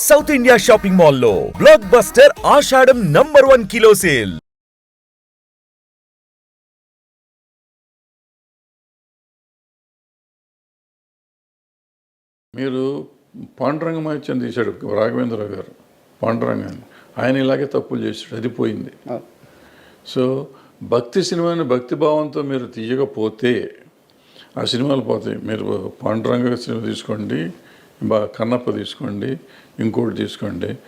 South India shopping మాల్లో blockbuster Ashadham number one kilo sale మీరు పాండురంగ మహత్యం తీశాడు రాఘవేంద్రరావు గారు. పాండురంగాన్ని. ఆయన ఇలాగే తప్పులు చేశాడు. అది పోయింది. సో భక్తి సినిమాని భక్తి భావంతో మీరు తీయకపోతే ఆ సినిమాలు పోతాయి. మీరు పాండురంగ సినిమా తీసుకోండి. బా కన్నప్ప తీసుకోండి ఇంకోటి తీసుకోండి.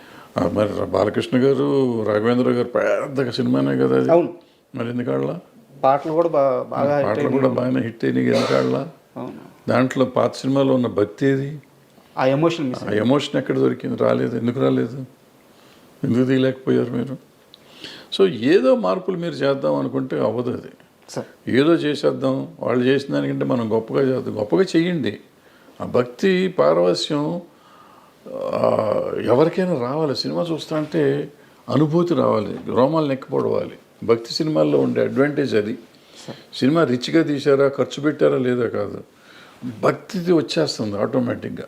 మరి బాలకృష్ణ గారు రాఘవేంద్ర గారు పెద్ద సినిమానే కదా అది? అవును. మరి ఎందుకాళ్ళ? పాటలు కూడా బాగా పాటలు. కూడా బాగానే హిట్ అయినాయి ఎందుకాళ్ళ? అవును. దాంట్లో పాత సినిమాలో ఉన్న భక్తి ఏది? ఆ ఎమోషన్ ఆ ఎమోషన్ ఎక్కడ దొరికింది? రాలేదు. ఎందుకు రాలేదు? ఎందుకు తీయలేకపోయారు మీరు? సో ఏదో మార్పులు మీరు చేద్దాం అనుకుంటే అవ్వదు అది. ఏదో చేసేద్దాం. వాళ్ళు చేసిన దానికంటే మనం గొప్పగా చేద్దాం. గొప్పగా చెయ్యండి ఆ భక్తి పారవస్యం ఎవరికైనా రావాలి. సినిమా చూస్తా అంటే అనుభూతి రావాలి రోమాలు నెక్కిపోవాలి భక్తి సినిమాల్లో ఉండే అడ్వాంటేజ్ అది. సినిమా రిచ్గా తీశారా ఖర్చు పెట్టారా లేదా కాదు. భక్తి వచ్చేస్తుంది ఆటోమేటిక్గా.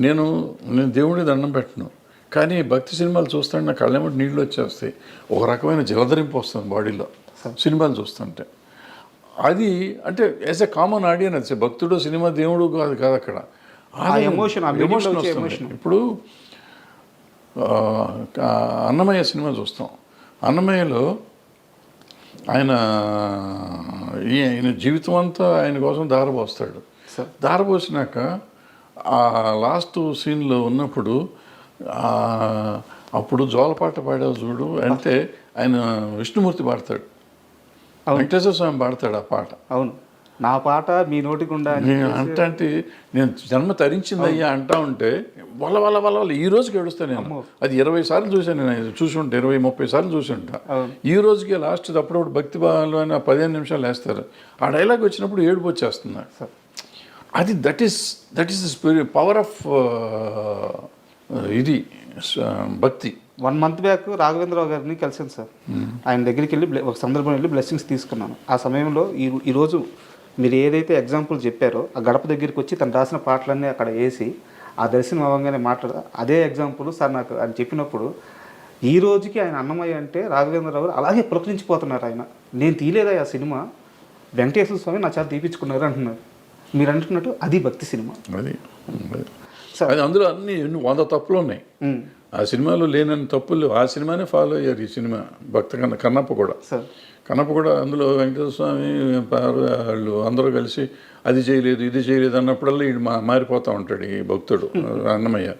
నేను నేను దేవుడి దండం పెట్టను. కానీ భక్తి సినిమాలు చూస్తుంటే నా కళ్ళెమ్మటి నీళ్ళు వచ్చేస్తాయి. ఒక రకమైన జలధరింపు వస్తుంది బాడీలో సినిమాలు చూస్తుంటే. అది అంటే యాజ్ ఎ కామన్ ఆడియన్స్ భక్తుడు సినిమా దేవుడు కాదు కాదు అక్కడ ఎమోషన్ వస్తుంది emotion. ఇప్పుడు అన్నమయ్య సినిమా చూస్తాం అన్నమయ్యలో ఆయన ఈ- ఈయన జీవితం అంతా ఆయన కోసం దారపోస్తాడు సార్. దారపోసినాక ఆ లాస్ట్ సీన్లో ఉన్నప్పుడు అప్పుడు జోలపాట పాడావు చూడు అంటే ఆయన విష్ణుమూర్తి పాడతాడు. వెంకటేశ్వర స్వామి పాడతాడు ఆ పాట. అవును. నా పాట మీ నోటికి ఉండా అని నేను అంటే నేను జన్మ తరించింది అయ్యా అంటా ఉంటే వల్ల వల్ల వల్ల వల్ల ఈ రోజుకి ఏడుస్తాను నేను. అది ఇరవై సార్లు చూశాను నేను చూసి ఉంటా ఇరవై ముప్పై సార్లు చూసి ఉంటా. ఈ రోజుకి లాస్ట్ అప్పుడప్పుడు భక్తి భావాలు అని పదిహేను నిమిషాలు వేస్తారు ఆ డైలాగ్ వచ్చినప్పుడు ఏడుపు వచ్చేస్తుంది అది that is that is the power of ఇది భక్తి. వన్ మంత్ బ్యాక్ రాఘవేంద్రరావు గారిని కలిసాను సార్. ఆయన దగ్గరికి వెళ్ళి ఒక సందర్భం వెళ్ళి బ్లెస్సింగ్స్ తీసుకున్నాను. ఆ సమయంలో ఈ ఈరోజు మీరు ఏదైతే ఎగ్జాంపుల్ చెప్పారో ఆ గడప దగ్గరికి వచ్చి తను రాసిన పాటలన్నీ అక్కడ వేసి ఆ దర్శనం అవ్వగానే మాట్లాడ అదే ఎగ్జాంపుల్ సార్ నాకు ఆయన చెప్పినప్పుడు ఈ రోజుకి ఆయన అన్నమయ్య అంటే రాఘవేంద్రరావు గారు అలాగే పులకరించిపోతున్నారు ఆయన. నేను తీయలేదా ఆ సినిమా? వెంకటేశ్వర స్వామి నా చేత తీపించుకున్నారు అంటున్నారు మీరు అంటున్నట్టు అది భక్తి సినిమా. అది అందులో అన్ని ఎన్ని వంద తప్పులు ఉన్నాయి. ఆ సినిమాలో లేనన్ని తప్పులు. ఆ సినిమానే ఫాలో అయ్యారు ఈ సినిమా భక్త కన్న కన్నప్ప కూడా. కన్నప్ప కూడా అందులో వెంకటేశ్వర స్వామి వాళ్ళు అందరూ కలిసి అది చేయలేదు ఇది చేయలేదు అన్నప్పుడల్లా ఈడు మా మారిపోతూ ఉంటాడు ఈ భక్తుడు అన్నమయ్య.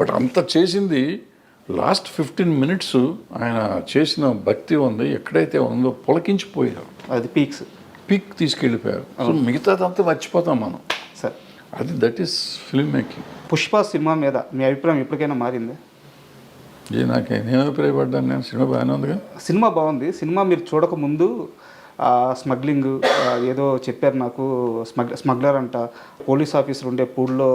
బట్ అంత చేసింది లాస్ట్ ఫిఫ్టీన్ మినిట్స్ ఆయన చేసిన భక్తి ఉంది ఎక్కడైతే ఉందో పులకించిపోయారు. అది పీక్స్. పీక్ తీసుకెళ్ళిపోయారు. మిగతాదంతా మర్చిపోతాం మనం. అది that is film making Pushpa cinema మీద మీ అభిప్రాయం ఎప్పటికైనా మారింది? ఇది నాకే నేను అభిప్రాయపడ్డాను నేను సినిమా బాగానే ఉందిగా. సినిమా బాగుంది. సినిమా మీరు చూడక ముందు స్మగ్లింగ్ ఏదో చెప్పారు నాకు స్మగ్ స్మగ్లర్ అంట పోలీస్ ఆఫీసర్ ఉండే పూల్లో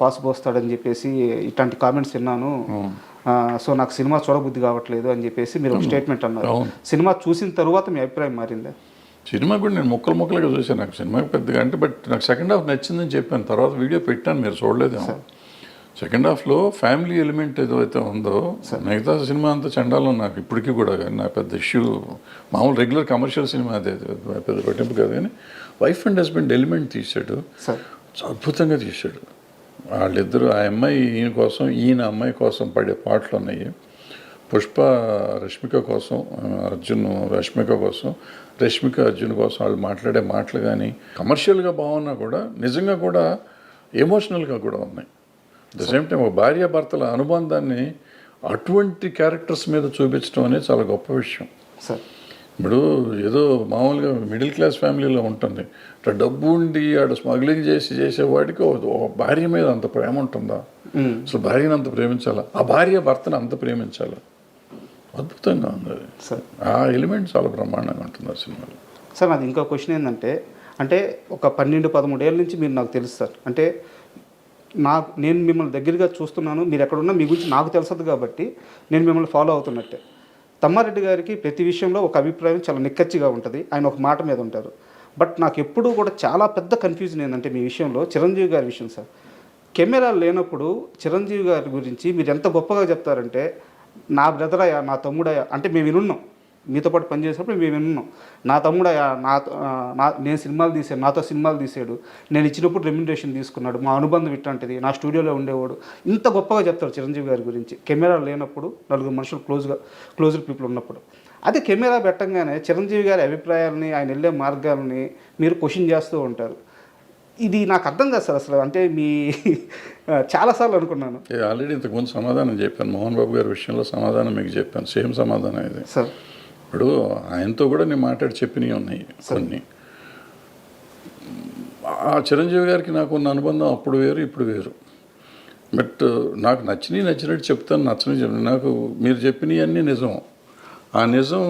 పాస్ పోస్తాడని చెప్పేసి ఇట్లాంటి కామెంట్స్ విన్నాను. సో నాకు సినిమా చూడబుద్ధి కావట్లేదు అని చెప్పేసి మీరు ఒక స్టేట్మెంట్ అన్నారు. సినిమా చూసిన తర్వాత మీ అభిప్రాయం మారిందా? సినిమా కూడా నేను ముక్కలు ముక్కలుగా చూశాను. నాకు సినిమా పెద్దగా అంటే బట్ నాకు సెకండ్ హాఫ్ నచ్చిందని చెప్పాను. తర్వాత వీడియో పెట్టాను మీరు చూడలేదేమో. సెకండ్ హాఫ్లో ఫ్యామిలీ ఎలిమెంట్ ఏదైతే ఉందో మిగతా సినిమా అంతా చండాలం నాకు ఇప్పటికీ కూడా. కానీ నా పెద్ద ఇష్యూ మామూలు రెగ్యులర్ కమర్షియల్ సినిమా అదే పెద్ద పట్టింపు కాదు. కానీ వైఫ్ అండ్ హస్బెండ్ ఎలిమెంట్ తీశాడు. అద్భుతంగా తీశాడు. వాళ్ళిద్దరూ ఆ అమ్మాయి ఈయన కోసం ఈయన అమ్మాయి కోసం పడే పాటలు ఉన్నాయి. పుష్ప రష్మిక కోసం అర్జున్ రష్మిక కోసం రష్మిక అర్జున్ కోసం వాళ్ళు మాట్లాడే మాటలు కానీ కమర్షియల్గా బాగున్నా కూడా నిజంగా కూడా ఎమోషనల్గా కూడా ఉన్నాయి. ద సేమ్ టైం ఒక భార్య భర్తల అనుబంధాన్ని అటువంటి క్యారెక్టర్స్ మీద చూపించడం అనేది చాలా గొప్ప విషయం. సార్. ఇప్పుడు ఏదో మామూలుగా మిడిల్ క్లాస్ ఫ్యామిలీలో ఉంటుంది. ఇట్లా డబ్బు ఉండి ఆడ స్మగ్లింగ్ చేసి చేసేవాడికి ఒక భార్య మీద అంత ప్రేమ ఉంటుందా? అసలు భార్యను అంత ప్రేమించాలా? ఆ భార్య భర్తను అంత ప్రేమించాలా? అద్భుతంగా ఉంది. అది సార్. ఆ ఎలిమెంట్ చాలా బ్రహ్మాండంగా ఉంటుంది ఆ సినిమాలో. సార్ నాది ఇంకో క్వశ్చన్ ఏంటంటే అంటే ఒక పన్నెండు పదమూడేళ్ళ నుంచి మీరు నాకు తెలుసు సార్. అంటే నాకు నేను మిమ్మల్ని దగ్గరగా చూస్తున్నాను మీరు ఎక్కడున్నా మీ గురించి నాకు తెలుసదు కాబట్టి నేను మిమ్మల్ని ఫాలో అవుతున్నట్టే. తమ్మారెడ్డి గారికి ప్రతి విషయంలో ఒక అభిప్రాయం చాలా నిక్కచ్చిగా ఉంటుంది. ఆయన ఒక మాట మీద ఉంటారు. బట్ నాకు ఎప్పుడూ కూడా చాలా పెద్ద కన్ఫ్యూజన్ ఏంటంటే మీ విషయంలో చిరంజీవి గారి విషయం సార్. కెమెరా లేనప్పుడు చిరంజీవి గారి గురించి మీరు ఎంత గొప్పగా చెప్తారంటే నా బ్రదరయ్యా నా తమ్ముడయ్యా అంటే మేము వినున్నాం. మీతో పాటు పనిచేసినప్పుడు మేము వినున్నాం. నా తమ్ముడయ్యా నా నా నేను సినిమాలు తీసాను నాతో సినిమాలు తీసాడు నేను ఇచ్చినప్పుడు రెమ్యునరేషన్ తీసుకున్నాడు. మా అనుబంధం ఇట్లాంటిది. నా స్టూడియోలో ఉండేవాడు. ఇంత గొప్పగా చెప్తారు చిరంజీవి గారి గురించి. కెమెరా లేనప్పుడు నలుగురు మనుషులు క్లోజ్గా క్లోజ్ పీపుల్ ఉన్నప్పుడు. అదే కెమెరా పెట్టంగానే చిరంజీవి గారి అభిప్రాయాలని ఆయన వెళ్ళే మార్గాలని మీరు క్వశ్చన్ చేస్తూ ఉంటారు. ఇది నాకు అర్థం కాదు సార్ అసలు. అంటే మీ చాలాసార్లు అనుకున్నాను. ఆల్రెడీ ఇంతకుముందు సమాధానం చెప్పాను. మోహన్ బాబు గారి విషయంలో సమాధానం మీకు చెప్పాను. సేమ్ సమాధానం ఇది. సార్. ఇప్పుడు ఆయనతో కూడా నేను మాట్లాడి చెప్పినవి ఉన్నాయి కొన్ని. ఆ చిరంజీవి గారికి నాకు ఉన్న అనుబంధం అప్పుడు వేరు ఇప్పుడు వేరు. బట్ నాకు నచ్చినవి నచ్చినట్టు చెప్తాను నచ్చని చెప్తాను. నాకు మీరు చెప్పినవి అన్నీ నిజం. ఆ నిజం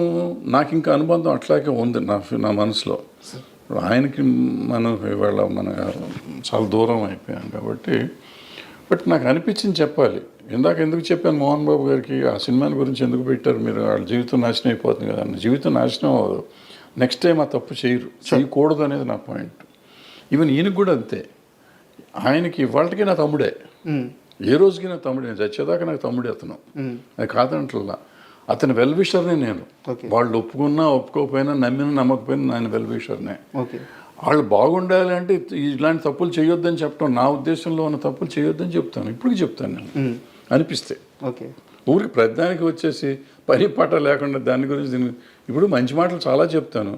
నాకు ఇంకా అనుబంధం అట్లాగే ఉంది నా నా మనసులో. ఆయనకి మనం ఇవాళ మన చాలా దూరం అయిపోయాం కాబట్టి బట్ నాకు అనిపించింది చెప్పాలి. ఇందాక ఎందుకు చెప్పాను మోహన్ బాబు గారికి ఆ సినిమాని గురించి ఎందుకు పెట్టారు మీరు? వాళ్ళ జీవితం నాశనం అయిపోతుంది కదా. అన్న జీవితం నాశనం అవ్వదు. నెక్స్ట్ టైం ఆ తప్పు చేయరు. చేయకూడదు అనేది నా పాయింట్ ఈవెన్ ఈయనకు కూడా అంతే. ఆయనకి ఇవాళకి నా తమ్ముడే. ఉమ్, ఏ రోజుకి నా తమ్ముడే? చచ్చేదాకా నాకు తమ్ముడే అతను. ఉమ్, అది కాదంటల్లా. అతని వెల్ విషర్నే నేను వాళ్ళు ఒప్పుకున్నా ఒప్పుకోకపోయినా నమ్మినా నమ్మకపోయినా ఆయన వెల్ విషర్నే ఓకే. వాళ్ళు బాగుండాలి అంటే ఇలాంటి తప్పులు చేయొద్దని చెప్పడం నా ఉద్దేశంలో ఉన్న తప్పులు చేయొద్దని చెప్తాను. ఇప్పటికి చెప్తాను నేను. అనిపిస్తే. ఓకే. ఊరికి ప్రతిదానికి వచ్చేసి పని పాట లేకుండా దాని గురించి ఇప్పుడు మంచి మాటలు చాలా చెప్తాను.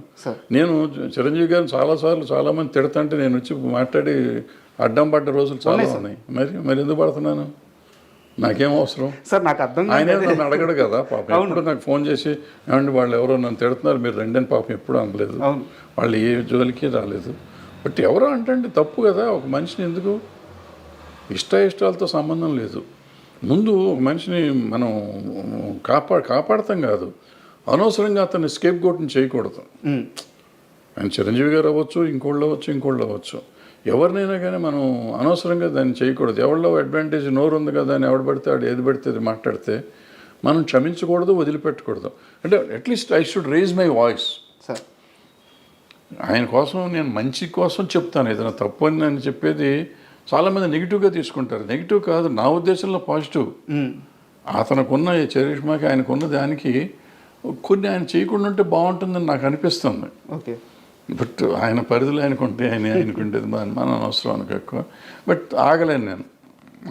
నేను చిరంజీవి గారిని చాలాసార్లు చాలామంది తిడతంటే నేను వచ్చి మాట్లాడి అడ్డం పడ్డ రోజులు చాలా ఉన్నాయి. మరి మరి ఎందుకు పడుతున్నాను? నాకేం అవసరం? సార్ నాకు అర్థం ఆయన నన్ను అడగడు కదా పాపం. ఎప్పుడు నాకు ఫోన్ చేసి ఏమండి వాళ్ళు ఎవరో నన్ను తిడుతున్నారు మీరు రెండని పాపం ఎప్పుడు అనలేదు. వాళ్ళు ఏ జోలికి రాలేదు. బట్ ఎవరో అంటే తప్పు కదా ఒక మనిషిని ఎందుకు? ఇష్ట ఇష్టాలతో సంబంధం లేదు. ముందు ఒక మనిషిని మనం కాపా కాపాడతాం కాదు. అనవసరంగా అతన్ని స్కేప్ గోట్ని చేయకూడదు ఆయన చిరంజీవి గారు అవ్వచ్చు ఇంకోళ్ళు అవ్వచ్చు ఇంకోళ్ళు అవ్వచ్చు. ఎవరినైనా కానీ మనం అనవసరంగా దాన్ని చేయకూడదు. ఎవరిలో అడ్వాంటేజ్ నోరు ఉంది కదా అని ఎవడు పడితే ఆడు ఏది పడితే అది మాట్లాడితే మనం క్షమించకూడదు వదిలిపెట్టకూడదు. అంటే at least I should raise my voice sir ఆయన కోసం నేను మంచి కోసం చెప్తాను. ఏదైనా తప్పు అని నేను చెప్పేది చాలామంది నెగిటివ్గా తీసుకుంటారు. నెగిటివ్ కాదు నా ఉద్దేశంలో పాజిటివ్ అతనుకున్న చరిష్మాకి ఆయనకున్న దానికి కొన్ని ఆయన చేయకుండా ఉంటే బాగుంటుందని నాకు అనిపిస్తుంది. ఓకే. బట్ ఆయన పరిధిలో ఆయనకుంటే ఆయన ఆయనకుంటేది మన మన అవసరం అనుకో ఎక్కువ. బట్ ఆగలేను నేను.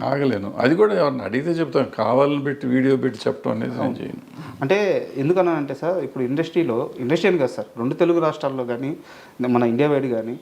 ఆగలేను. అది కూడా ఎవరిని అడిగితే చెప్తాను కావాలని పెట్టి వీడియో పెట్టి చెప్పడం అనేది నేను చేయను. అంటే ఎందుకన్నా అంటే సార్ ఇప్పుడు ఇండస్ట్రీలో ఇండస్ట్రీ అని కాదు సార్ రెండు తెలుగు రాష్ట్రాల్లో కానీ మన ఇండియా వైడ్ కానీ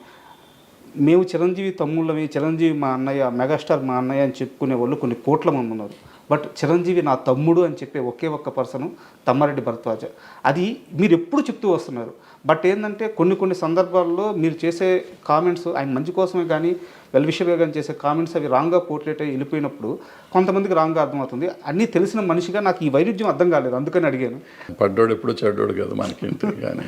మేము చిరంజీవి తమ్ముళ్ళమి చిరంజీవి మా అన్నయ్య మెగాస్టార్ మా అన్నయ్య అని చెప్పుకునే వాళ్ళు కొన్ని కోట్ల మంది ఉన్నారు. బట్ చిరంజీవి నా తమ్ముడు అని చెప్పే ఒకే ఒక్క పర్సన్ తమ్మారెడ్డి భరద్వాజ. అది మీరు ఎప్పుడు చెప్తూ వస్తున్నారు. బట్ ఏంటంటే కొన్ని కొన్ని సందర్భాల్లో మీరు చేసే కామెంట్స్ ఆయన మంచి కోసమే కానీ వెల్ విషయమే కానీ చేసే కామెంట్స్ అవి రాంగ్గా పోర్ట్రేట్ అయ్యి వెళ్ళిపోయినప్పుడు కొంతమందికి రాంగ్గా అర్థమవుతుంది. అన్నీ తెలిసిన మనిషిగా నాకు ఈ వైరుధ్యం అర్థం కాలేదు అందుకని అడిగాను. పడ్డోడు ఎప్పుడు చెడ్డోడు కదా మనకి కానీ.